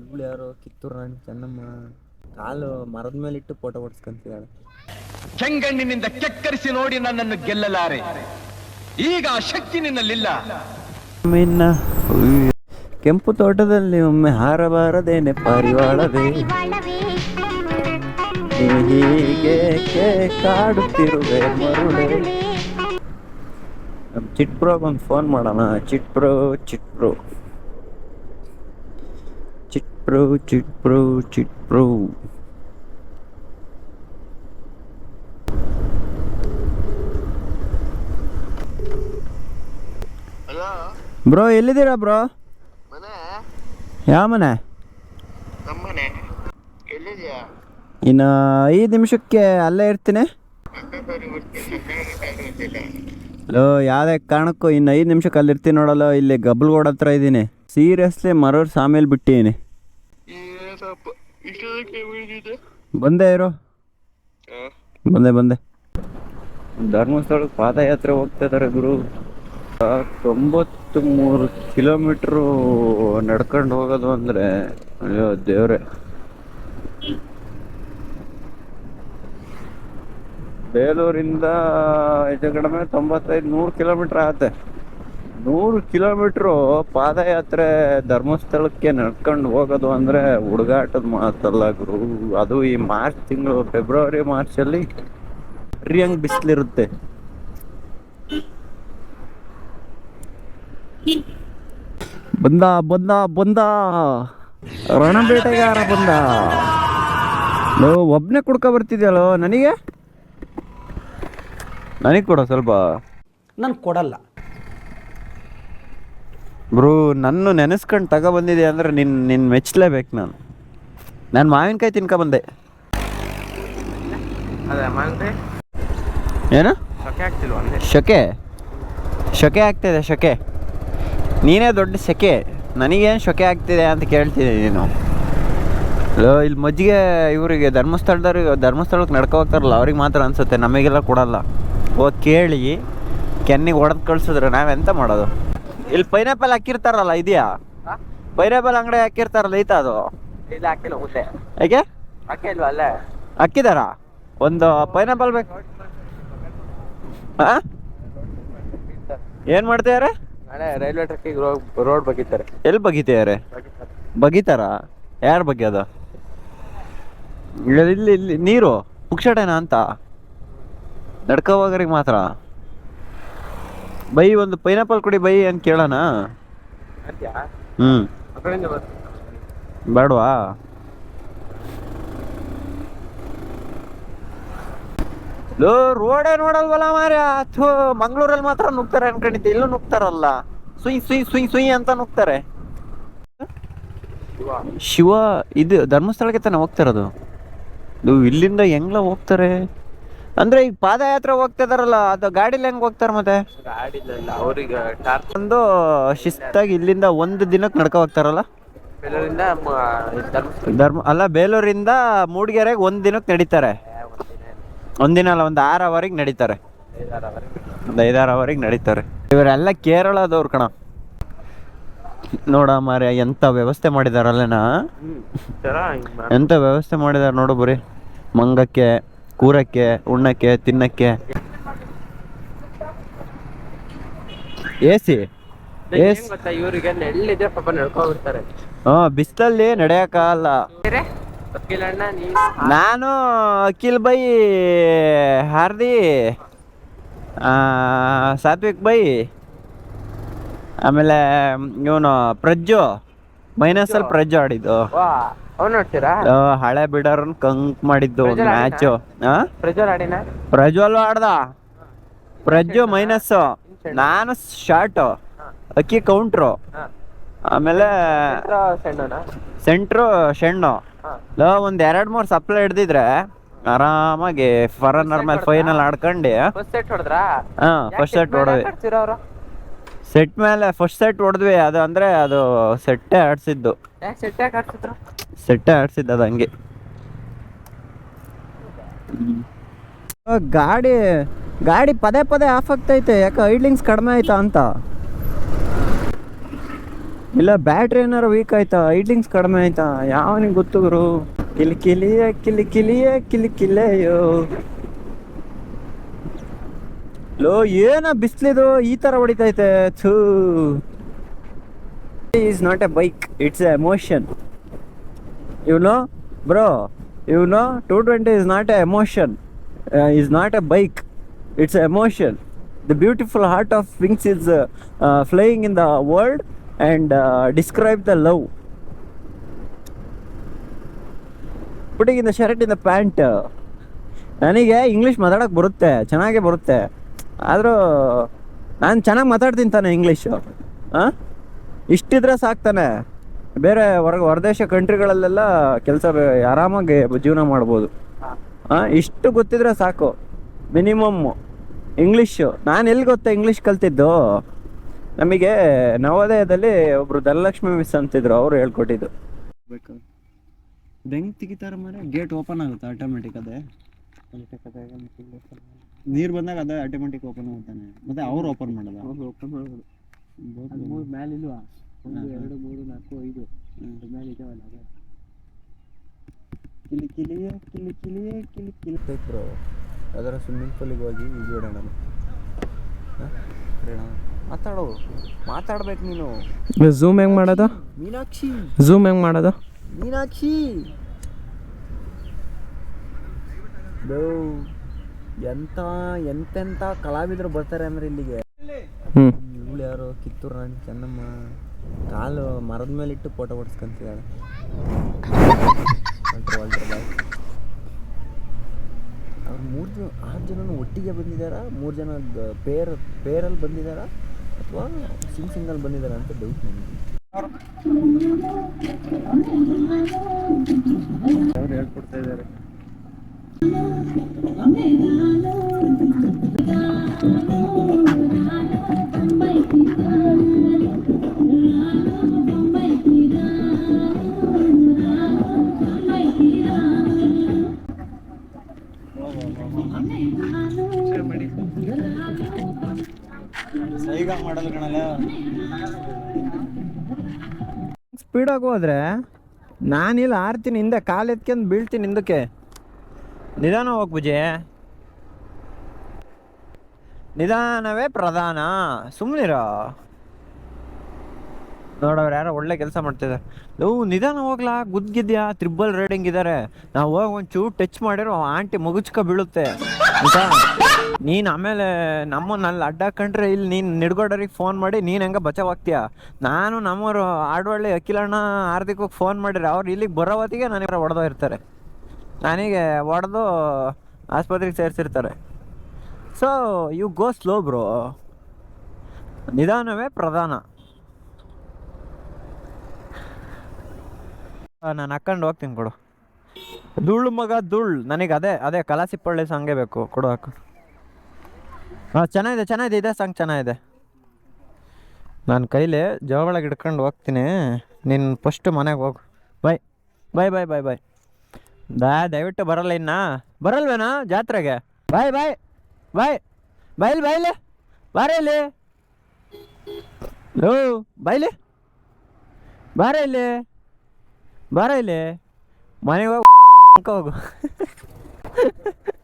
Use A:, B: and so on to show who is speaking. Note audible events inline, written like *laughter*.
A: ಇವಳು ಯಾರು ಕಿತ್ತೂರು ರಾಣಿ ಚೆನ್ನಮ್ಮ. ಕಾಲು ಮರದ ಮೇಲೆ ಇಟ್ಟು ಫೋಟೋ ಹೊಡ್ಸ್ಕೊಂತಿದ್ದಾಳೆ.
B: ಕೆಂಗಣ್ಣಿನಿಂದ ಕೆಕ್ಕರಿಸಿ ನೋಡಿ ನನ್ನನ್ನು ಗೆಲ್ಲಲಾರೆ. ಈಗ ಆ ಶಕ್ತಿ ನಿನ್ನಲ್ಲಿಲ್ಲ.
A: ಮಿನ್ನ ಕೆಂಪು ತೋಟದಲ್ಲಿ ಒಮ್ಮೆ ಹಾರಬಾರದೇನೆ ಪಾರಿವಾಳವೇ. ಹೀಗೆ ಕಾಡುತ್ತಿರುವೆ ಮರುಳೆ. ನಮ್ ಚಿಟ್ ಪ್ರೋಗ್ ಒಂದು ಫೋನ್ ಮಾಡೋಣ. Chit pro chit pro chit pro chit pro chit pro
C: hello
A: bro ಎಲ್ಲಿದ್ದೀರಾ ಬ್ರೋ? ಯಾವ ಮನೆ? ಇನ್ನು ಐದು ನಿಮಿಷಕ್ಕೆ ಅಲ್ಲೇ ಇರ್ತೀನಿ. *laughs* ಲೋ ಯಾವುದೇ ಕಾರಣಕ್ಕೂ ಇನ್ನು ಐದು ನಿಮಿಷ ಕಲ್ಲಿರ್ತೀನಿ ನೋಡಲ್ಲ ಇಲ್ಲಿ ಗಬ್ಬಲ್ಗೋಡ ಹತ್ರ ಇದ್ದೀನಿ. ಸೀರಿಯಸ್ಲಿ ಮರೋರ್ ಸಾಮೇಲೆ ಬಿಟ್ಟಿದ್ದೀನಿ ಬಂದೆ ಇರೋ. ಬಂದೆ ಬಂದೆ. ಧರ್ಮಸ್ಥಳಕ್ಕೆ ಪಾದಯಾತ್ರೆ ಹೋಗ್ತಾ ಇದಾರೆ ಗುರು. ತೊಂಬತ್ತು ಮೂರು ಕಿಲೋಮೀಟ್ರು ನಡ್ಕೊಂಡು ಹೋಗೋದು ಅಂದರೆ, ಅಯ್ಯೋ ದೇವ್ರೆ. ಬೇಲೂರಿಂದ ಹೆಚ್ಚು ಕಡಿಮೆ ತೊಂಬತ್ತೈದು, ನೂರು ಕಿಲೋಮೀಟ್ರ್ ಆಗತ್ತೆ. ನೂರು ಕಿಲೋಮೀಟ್ರು ಪಾದಯಾತ್ರೆ ಧರ್ಮಸ್ಥಳಕ್ಕೆ ನಡ್ಕೊಂಡು ಹೋಗೋದು ಅಂದರೆ ಹುಡುಗಾಟದ ಮಾತಲ್ಲ ಗುರು. ಅದು ಈ ಮಾರ್ಚ್ ತಿಂಗಳು, ಫೆಬ್ರವರಿ, ಮಾರ್ಚಲ್ಲಿ ಹಂಗೆ ಬಿಸಿಲಿರುತ್ತೆ. ಬಂದ ಬಂದ ಬಂದ. ರಣಬೇಟೆಗಾರ ಬಂದ. ಒಬ್ನೇ ಕುಡ್ಕೊ ಬರ್ತಿದ್ಯಲ್ಲೋ ನನಗೆ? ನನಗೆ ಕೊಡ ಸ್ವಲ್ಪ.
D: ನಾನು ಕೊಡಲ್ಲ.
A: ಬ್ರೋ ನನ್ನ ನೆನೆಸ್ಕೊಂಡು ತಗೋ ಬಂದಿದೆ ಅಂದರೆ ನಿನ್ನ ನಿನ್ನ ಮೆಚ್ಚಲೇಬೇಕು ನಾನು. ನಾನು ಮಾವಿನಕಾಯಿ ತಿನ್ಕೊ ಬಂದೆ. ಏನು? ಶಕೆ ಶಕೆ. ಆಗ್ತಿದೆ ಶಕೆ. ನೀನೇ ದೊಡ್ಡ ಶಕೆ. ನನಗೇನು ಶಕೆ ಆಗ್ತಿದೆ ಅಂತ ಕೇಳ್ತಿದ್ದೆ ನೀನು. ಲೋ, ಇಲ್ಲಿ ಮಜ್ಜಿಗೆ ಇವರಿಗೆ ಧರ್ಮಸ್ಥಳದವ್ರಿಗೆ ಧರ್ಮಸ್ಥಳಕ್ಕೆ ನಡ್ಕೋ ಹೋಗ್ತಾರಲ್ಲ ಅವ್ರಿಗೆ ಮಾತ್ರ ಅನ್ಸುತ್ತೆ ನಮಗೆಲ್ಲ ಕೊಡಲ್ಲ. ಹೋಗಿ ಕೇಳಿ ಕೆನ್ನಿಗೆ ಹೊಡೆದು ಕಳ್ಸಿದ್ರೆ ನಾವೆಂತ ಮಾಡೋದು? ಇಲ್ಲಿ ಪೈನಾಪಲ್ ಹಾಕಿರ್ತಾರಲ್ಲ ಇದೆಯಾ? ಪೈನಾಪಲ್ ಅಂಗಡಿ ಹಾಕಿರ್ತಾರಲ್ಲ ಐತ ಅದು?
C: ಇಲ್ಲ ಹಾಕಿಲ್ಲ ಮುದ್ದೆ
A: ಯಾಕೆ?
C: ಹಾಕಿಲ್ವ ಅಲ್ಲೇ?
A: ಹಾಕಿದಾರ? ಒಂದು ಪೈನಾಪಲ್ ಬೇಕು. ಹಾಂ ಏನು ಮಾಡ್ತಿದ್ದಾರೆ
C: ನಾಳೆ ರೈಲ್ವೆ ಟ್ರ್ಯಾಕಿಗೆ ರೋಡ್ ಬಗ್ಗಿತಾರೆ
A: ಎಲ್ಲಿ ಬಗಿತಿದ್ದಾರೆ ಬಗಿತಾರ ಯಾರು ಬಗ್ಗೆ ಅದು ಇಲ್ಲಿ ಇಲ್ಲಿ ನೀರು ಪುಕ್ಷಟೇನಾ ಅಂತ? ನಡ್ಕೊ ಹೋಗೋರಿಗೆ ಮಾತ್ರ. ಬೈ ಒಂದು ಪೈನಾಪಲ್ ಕೊಡಿ ಬೈ ಅಂತ ಕೇಳೋಣ. ಹ್ಞೂ ಬೇಡವಾ ಲೋ ರೋಡೇ ನೋಡಲ್ವಲ್ಲ ಮಾರ್ಯ? ಅಥೋ ಮಂಗ್ಳೂರಲ್ಲಿ ಮಾತ್ರ ನುಗ್ತಾರೆ ಅನ್ಕೊಂಡಿದ್ದೆ. ಇಲ್ಲೂ ನುಗ್ತಾರಲ್ಲ. ಸುಯ್ ಸುಯ್ ಸುಯ್ ಸುಯ್ ಅಂತ ನುಗ್ತಾರೆ. ಶಿವ. ಇದು ಧರ್ಮಸ್ಥಳಕ್ಕೆ ತಾನೆ ಹೋಗ್ತಾರದು ನೀವು ಇಲ್ಲಿಂದ ಹೆಂಗ್ಲ ಹೋಗ್ತಾರೆ? ಅಂದ್ರೆ ಈಗ ಪಾದಯಾತ್ರೆ ಹೋಗ್ತಾ ಇದಾರಲ್ಲ ಅದು ಗಾಡಿಲಿ ಹೆಂಗ್ ಹೋಗ್ತಾರ ಮತ್ತೆ?
C: ಅವ್ರಿಗೆ
A: ಒಂದು ಶಿಸ್ತಾಗಿ ಇಲ್ಲಿಂದ ಒಂದು ದಿನಕ್ಕೆ ನಡ್ಕೊ ಹೋಗ್ತಾರಲ್ಲ?
C: ಧರ್ಮಸ್ಥಳ.
A: ಧರ್ಮ ಅಲ್ಲ ಬೇಲೂರಿಂದ ಮೂಡಿಗೆರೆಗೆ ಒಂದ್ ದಿನಕ್ಕೆ ನಡೀತಾರೆ. ಒಂದಿನ ಅಲ್ಲ ಒಂದು ಆರು ಅವರಿಗೆ ನಡೀತಾರೆ. ಒಂದು ಐದಾರು ಅವರಿಗೆ ನಡೀತಾರೆ. ಇವರೆಲ್ಲ ಕೇರಳದವ್ರು ಕಣ. ನೋಡ ಮಾರ್ಯ ಎಂತ ವ್ಯವಸ್ಥೆ ಮಾಡಿದಾರಲ್ಲನಾ? ಎಂತ ವ್ಯವಸ್ಥೆ ಮಾಡಿದಾರೆ ನೋಡು ಬರೀ. ಮಂಗಕ್ಕೆ ಕೂರಕ್ಕೆ ಉಣ್ಣಕ್ಕೆ ತಿನ್ನಕ್ಕೆ. ಎ ಸಿ
C: ಇವರಿಗೆ ಪಾಪ ನಡ್ಕೊಂಡ್ಬಿಡ್ತಾರೆ.
A: ಹ್ಞೂ ಬಿಸಿಲಲ್ಲಿ ನಡೆಯೋಕ್ಕಾಗಲ್ಲ
C: ನೀನು?
A: ನಾನು ಅಖಿಲ್ ಬೈ ಹಾರ್ದಿ ಆ, ಸಾತ್ವಿಕ್ ಬೈ ಆಮೇಲೆ ಇವನು ಪ್ರಜ್ಜು ಮೈನಸ್ ಅಲ್ಲಿ ಪ್ರಜ್ಜು ಆಡಿದ್ದು. ಹಳೆ ಬಿಡರ್ ಕಂಕ್ ಮಾಡಿದ್ದು ಮ್ಯಾಚ್.
C: ಪ್ರಜ್ವಲ್ ಪ್ರಜ್ವಲ್
A: ಪ್ರಜ್ವಲ್ ಆಡ್ದ ಪ್ರಜ್ಜು ಮೈನಸ್ ನಾನು ಶಾರ್ಟ್. ಅಕ್ಕಿ ಕೌಂಟ್ರು. ಆಮೇಲೆ ಸೆಂಟ್ರು ಶೆಣ್ಣು ಒಂದ್ ಎರಡ್ ಮೂರ್ ಸಪ್ಲೈ ಹಿಡ್ದಿದ್ರೆ ಆರಾಮಾಗಿ ಫರನ್ನರ್ ಮೇಲೆ ಫೈನಲ್ ಆಡ್ಕೊಂಡು.
C: ಫಸ್ಟ್ ಸೆಟ್ ಹೊಡೆದ್ರಾ?
A: ಹಾ ಫಸ್ಟ್ ಸೆಟ್ ಹೊಡೆದ್ವಿ. ಸೆಟ್ ಮೇಲೆ ಫಸ್ಟ್ ಸೆಟ್ ಹೊಡೆದ್ವಿ ಅದು ಅಂದ್ರೆ ಅದು ಸೆಟ್ಟೇ ಆಡ್ಸಿದ್ದು.
C: ಯಾಕೆ ಸೆಟ್ ಯಾಕೆ ಆಡ್ಸಿದ್ರು?
A: ಸೆಟ್ಟೇ ಆಡ್ಸಿದ್ದು ಅದು ಹಂಗೆ. ಗಾಡಿ ಗಾಡಿ ಪದೇ ಪದೇ ಆಫ್ ಆಗ್ತೈತೆ ಯಾಕೆ ಐಡ್ಲಿಂಗ್ಸ್ ಕಡಿಮೆ ಆಯ್ತಾ ಅಂತ? ಇಲ್ಲ ಬ್ಯಾಟ್ರಿ ಏನಾರು ವೀಕ್ ಆಯ್ತಾ? ಐಡ್ಲಿಂಗ್ಸ್ ಕಡಿಮೆ ಆಯ್ತಾ? ಯಾವನಿಗೆ ಗೊತ್ತು ಗುರು? ಕಿಲಿ ಕಿಲಿಯ ಕಿಲಿ ಕಿಲಿಯ ಕಿಲಿ ಕಿಲೆಯೋ? ಲೋ, ಏನ ಬಿಸ್ಲಿದು? ಈ ತರ ಹೊಡಿತೈತೆ, ಥೂ. Is not a bike it's a emotion you know bro you know two twenty is not a emotion is not a bike it's a emotion the beautiful heart of wings is flying in the world and describe the love putting in the shirt in the pant ನನಗೆ English ಮಾತಾಡೋಕೆ ಬರುತ್ತೆ, ಚೆನ್ನಾಗೇ ಬರುತ್ತೆ. ಆದರೂ ನಾನು ಚೆನ್ನಾಗಿ ಮಾತಾಡ್ತೀನಿ ತಾನೆ ಇಂಗ್ಲೀಷು ಹಾಂ ಇಷ್ಟಿದ್ರೆ ಸಾಕ್ತಾನೆ ಬೇರೆ ಹೊರ ಹೊರದೇಶ ಕಂಟ್ರಿಗಳಲ್ಲೆಲ್ಲ ಕೆಲಸ ಆರಾಮಾಗಿ ಜೀವನ ಮಾಡ್ಬೋದು. ಹಾಂ ಇಷ್ಟು ಗೊತ್ತಿದ್ರೆ ಸಾಕು. ಮಿನಿಮಮ್ಮು ಇಂಗ್ಲೀಷು ನಾನು ಎಲ್ಲಿ ಗೊತ್ತಾ ಇಂಗ್ಲೀಷ್ ಕಲ್ತಿದ್ದು? ನಮಗೆ ನವೋದಯದಲ್ಲಿ ಒಬ್ರು ಧನಲಕ್ಷ್ಮಿ ಮಿಸ್ ಅಂತಿದ್ರು, ಅವರು ಹೇಳ್ಕೊಟ್ಟಿದ್ದು. ಬೆಂಗ್ ತೆಗಿತಾರ ಮರೆ ಗೇಟ್ ಓಪನ್ ಆಗುತ್ತೆ ಆಟೋಮೆಟಿಕ್ ಅದೇ. ನೀರು ಬಂದಾಗ ಅದೇ ಆಟೋಮೆಟಿಕ್ ಓಪನ್ ಆಗ್ತಾನೆ ಮತ್ತೆ ಅವ್ರು ಓಪನ್ ಮಾಡೋದ
C: ಓಪನ್ ಮಾಡಬಹುದು ಮೂರು ಮೇಲೆ ಇಲ್ವಾ? ಒಂದು ಎರಡು ಮೂರು ನಾಲ್ಕು ಐದು. ಮೇಲೆ ಇದಾವಲ್ಲ ಅದ.
A: ಕಿಲಿ ಕಿಲಿಯೇ ಕಿಲಿ ಕಿಲಿಯೇ ಕಿಲಿ ಕಿಲಿ. ಬ್ರೋ ಅದರ ಸ್ವಿಮ್ಮಿಂಗ್ ಪೂಲಿಗೆ ಹೋಗಿ ಈಜುಬಿಡೋಣ ಮಾತಾಡೋ. ಮಾತಾಡ್ಬೇಕು ನೀನು.
C: ಝೂಮ್ ಹೆಂಗ್ ಮಾಡೋದು?
A: ಮೀನಾಕ್ಷಿ
C: ಝೂಮ್ ಹೆಂಗ್ ಮಾಡೋದು?
A: ಮೀನಾಕ್ಷಿ. ಲೋ, ಎಂತೆಂಥ ಎಂತೆಂತ ಕಲಾವಿದರು ಬರ್ತಾರೆ ಅಂದ್ರೆ ಇಲ್ಲಿಗೆ.
C: ಹ್ಞೂ
A: ಇವಳು ಯಾರು? ಕಿತ್ತೂರು ರಾಣಿ ಚೆನ್ನಮ್ಮ. ಕಾಲು ಮರದ ಮೇಲೆ ಇಟ್ಟು ಫೋಟೋ ಹೊಡ್ಸ್ಕೊಂತಿದ್ದಾಳೆ. ಅವ್ರು ಮೂರು ಜನ ಆರು ಜನನು ಒಟ್ಟಿಗೆ ಬಂದಿದ್ದಾರಾ? ಮೂರು ಜನ ಪೇರ್ ಪೇರಲ್ಲಿ ಬಂದಿದ್ದಾರಾ? ಅಥವಾ ಸಿಂಗ್ ಸಿಂಗಲ್ ಬಂದಿದ್ದಾರಾ ಅಂತ ಡೌಟ್ ನನಗೆ. ಅವ್ರು ಹೇಳ್ಕೊಡ್ತಾ ಇದ್ದಾರೆ. ಸ್ಪೀಡಾಗಿ ಹೋದ್ರೆ ನಾನಿಲ್ಲ ಆರ್ತೀನಿ ಹಿಂದೆ ಕಾಲು ಎತ್ಕೊಂಡು ಬೀಳ್ತೀನಿ ಹಿಂದಕ್ಕೆ. ನಿಧಾನ ಹೋಗ್ ಬುಜೆ ನಿಧಾನವೇ ಪ್ರಧಾನ. ಸುಮ್ಮನಿರೋ ನೋಡವ್ರು ಯಾರೋ ಒಳ್ಳೆ ಕೆಲಸ ಮಾಡ್ತಿದ್ದಾರೆ ಲವ್ ನಿಧಾನ ಹೋಗ್ಲಾ. ಗುದ್ಗಿದ್ಯಾ ತ್ರಿಬಲ್ ರೈಡಿಂಗ್ ಇದ್ದಾರೆ ನಾವು ಹೋಗಿ ಒಂಚೂರು ಟಚ್ ಮಾಡಿರೋ ಆಂಟಿ ಮುಗುಚ್ಕ ಬೀಳುತ್ತೆ. ಆಯ್ತಾ ನೀನು ಆಮೇಲೆ ಅಲ್ಲಿ ಅಡ್ಡಾಕೊಂಡ್ರೆ ಇಲ್ಲಿ ನೀನು ನಿಡ್ಗೋಡರಿಗೆ ಫೋನ್ ಮಾಡಿ ನೀನು ಹೆಂಗೆ ಬಚಾವಾಗ್ತೀಯ ನಾನು ನಮ್ಮವರು ಆಡವಳ್ಳಿ ಅಖಿಲಣ್ಣ ಆರ್ದಿಕ್ ಫೋನ್ ಮಾಡಿದ್ರೆ ಅವ್ರು ಇಲ್ಲಿಗೆ ಬರೋ ಹೊತ್ತಿಗೆ ನನಗೆ ಹೊಡೆದೋ ಇರ್ತಾರೆ ನನಗೆ ಹೊಡೆದು ಆಸ್ಪತ್ರೆಗೆ ಸೇರಿಸಿರ್ತಾರೆ. So you go slow bro ನಿಧಾನವೇ ಪ್ರಧಾನ. ನಾನು ಹಾಕೊಂಡು ಹೋಗ್ತೀನಿ ಕೊಡು. ಧೂಳು ಮಗ, ಧೂಳ್. ನನಗೆ ಅದೇ ಅದೇ ಕಲಾಸಿಪ್ಪಳ್ಳಿ ಸಾಂಗೇ ಬೇಕು. ಕೊಡು ಹಾಕು ಹಾಂ ಚೆನ್ನಾಗಿದೆ ಚೆನ್ನಾಗಿದೆ, ಇದೆ ಸಾಂಗ್ ಚೆನ್ನಾಗಿದೆ. ನಾನು ಕೈಲಿ ಜೋಳಗೆ ಹಿಡ್ಕೊಂಡು ಹೋಗ್ತೀನಿ. ನೀನು ಫಸ್ಟು ಮನೆಗೆ ಹೋಗು. ಬಾಯ್ ಬಾಯ್ ಬಾಯ್ ಬಾಯ್ ಬಾಯ್ ದಾ ದಯವಿಟ್ಟು ಬರಲ್ಲ ಇನ್ನ. ಬರಲ್ವೇನಾ ಜಾತ್ರೆಗೆ? ಬಾಯ್ ಬಾಯ್ ಬಾಯ್. ಬಾಯ್ಲಿ ಬಾಯ್ಲಿ ಬಾರ ಇಲ್ಲಿ. ಲೋ ಬಾಯ್ಲಿ ಬಾರ ಇಲ್ಲಿ. ಬಾರ ಇಲ್ಲಿ. ಮನೆಗೆ ಹೋಗಿ ಹೋಗು. *laughs*